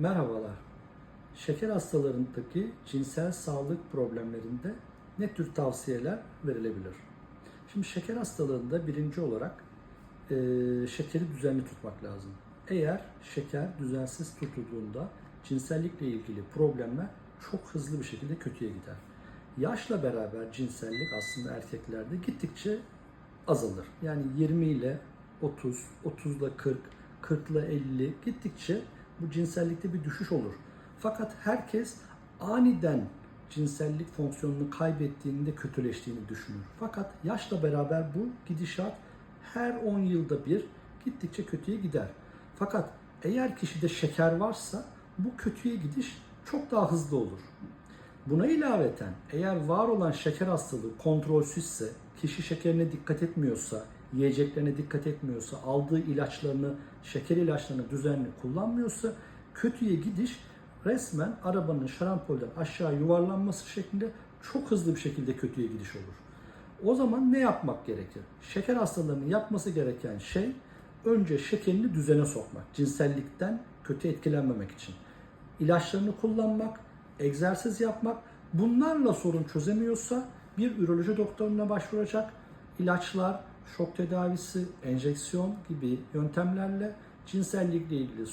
Merhabalar. Şeker hastalarındaki cinsel sağlık problemlerinde ne tür tavsiyeler verilebilir? Şimdi şeker hastalığında birinci olarak e, şekeri düzenli tutmak lazım. Eğer şeker düzensiz tutulduğunda cinsellikle ilgili problemler çok hızlı bir şekilde kötüye gider. Yaşla beraber cinsellik aslında erkeklerde gittikçe azalır. Yani 20 ile 30, 30 ile 40, 40 ile 50 gittikçe bu cinsellikte bir düşüş olur. Fakat herkes aniden cinsellik fonksiyonunu kaybettiğinde kötüleştiğini düşünür. Fakat yaşla beraber bu gidişat her 10 yılda bir gittikçe kötüye gider. Fakat eğer kişide şeker varsa bu kötüye gidiş çok daha hızlı olur. Buna ilaveten eğer var olan şeker hastalığı kontrolsüzse, kişi şekerine dikkat etmiyorsa, yiyeceklerine dikkat etmiyorsa, aldığı ilaçlarını, şeker ilaçlarını düzenli kullanmıyorsa kötüye gidiş resmen arabanın şarampolden aşağı yuvarlanması şeklinde çok hızlı bir şekilde kötüye gidiş olur. O zaman ne yapmak gerekir? Şeker hastalarının yapması gereken şey önce şekerini düzene sokmak, cinsellikten kötü etkilenmemek için. İlaçlarını kullanmak, egzersiz yapmak, bunlarla sorun çözemiyorsa bir üroloji doktoruna başvuracak. İlaçlar, şok tedavisi, enjeksiyon gibi yöntemlerle cinsellikle ilgili